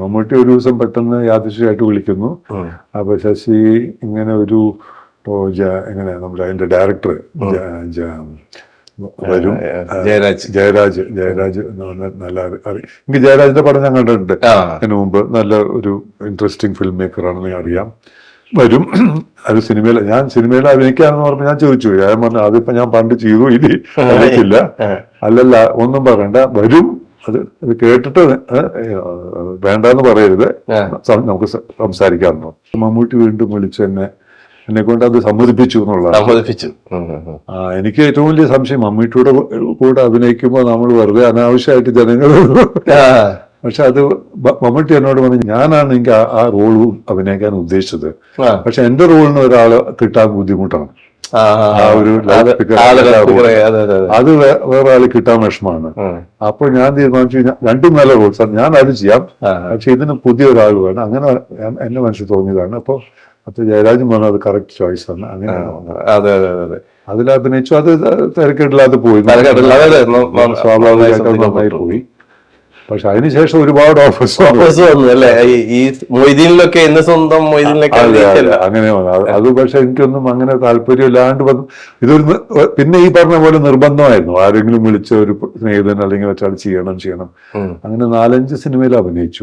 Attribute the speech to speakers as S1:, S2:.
S1: മമ്മൂട്ടി ഒരു ദിവസം പെട്ടെന്ന് യാദൃശ്യമായിട്ട് വിളിക്കുന്നു. അപ്പൊ ശശി ഇങ്ങനെ ഒരു എങ്ങനെ നമ്മുടെ അതിന്റെ ഡയറക്ടർ വരും.
S2: ജയരാജ്.
S1: ജയരാജ് ജയരാജ് നല്ല എനിക്ക് ജയരാജിന്റെ പടം ഞാൻ കണ്ടിട്ടുണ്ട് അതിനു മുമ്പ് നല്ല ഒരു ഇൻട്രസ്റ്റിംഗ് ഫിലിം മേക്കർ ആണെന്ന് ഞാൻ അറിയാം. വരും. അത് സിനിമയിൽ ഞാൻ സിനിമയിൽ അഭിനയിക്കാന്ന് പറഞ്ഞപ്പോൾ ഞാൻ ചോദിച്ചു. ഞാൻ പറഞ്ഞു അതിപ്പോ ഞാൻ പണ്ട് ചെയ്തു ഇനി അറിയിക്കില്ല അല്ലല്ല ഒന്നും പറയണ്ട. വരും. അത് അത് കേട്ടിട്ട് ഏ, പറയരുത്. നമുക്ക് സംസാരിക്കാമെന്നോ മമ്മൂട്ടി വീണ്ടും വിളിച്ച് എന്നെ എന്നെ കൊണ്ട് അത് സമ്മതിപ്പിച്ചു എന്നുള്ള
S2: സമ്മതിപ്പിച്ചു.
S1: എനിക്ക് ഏറ്റവും വലിയ സംശയം മമ്മൂട്ടിയുടെ കൂടെ അഭിനയിക്കുമ്പോൾ നമ്മൾ വെറുതെ അനാവശ്യമായിട്ട് ജനങ്ങൾ പക്ഷെ അത് മമ്മൂട്ടി എന്നോട് പറഞ്ഞു ഞാനാണ് എനിക്ക് ആ- റോൾ അഭിനയിക്കാൻ ഉദ്ദേശിച്ചത്. പക്ഷെ എന്റെ റോളിന് ഒരാളെ കിട്ടാൻ ബുദ്ധിമുട്ടാണ്. ഒരു
S2: അത്
S1: വേറെ ആൾ കിട്ടാൻ വിഷമാണ്. അപ്പോൾ ഞാൻ തീരുമാനിച്ചു രണ്ടും നല്ല റോൾസ് ആണ്. ഞാൻ അത് ചെയ്യാം. പക്ഷെ ഇതിന് പുതിയ ഒരാൾ വേണം. അങ്ങനെ എന്റെ മനസ്സിൽ തോന്നിയതാണ്. അപ്പോൾ അത് ജയരാജൻ പറഞ്ഞു അത് കറക്റ്റ് ചോയ്സ് ആണ്. അങ്ങനെയാണ്
S2: അതെ അതെ അതെ അതെ.
S1: അതിൽ അഭിനയിച്ചു. അത് തിരക്കേടില്ലാതെ പോയി. സ്വാഭാവികമായിട്ട്
S2: നന്നായി
S1: പോയി. പക്ഷെ അതിനുശേഷം ഒരുപാട് ഓഫേഴ്സ്
S2: ഓഫേഴ്സ് വന്നു അല്ലേ? ഈ- മൊയ്തീനിലൊക്കെ എന്നെ സ്വന്തം മൊയ്തീനിലൊക്കെ.
S1: അങ്ങനെ അത് പക്ഷെ എനിക്കൊന്നും അങ്ങനെ താല്പര്യമില്ലാണ്ട് വന്നു. ഇതൊരു പിന്നെ ഈ പറഞ്ഞ പോലെ നിർബന്ധമായിരുന്നു. ആരെങ്കിലും വിളിച്ച ഒരു സ്നേഹിതൻ അല്ലെങ്കിൽ വെച്ചാൽ ചെയ്യണം ചെയ്യണം. അങ്ങനെ നാലഞ്ച് സിനിമയിൽ അഭിനയിച്ചു.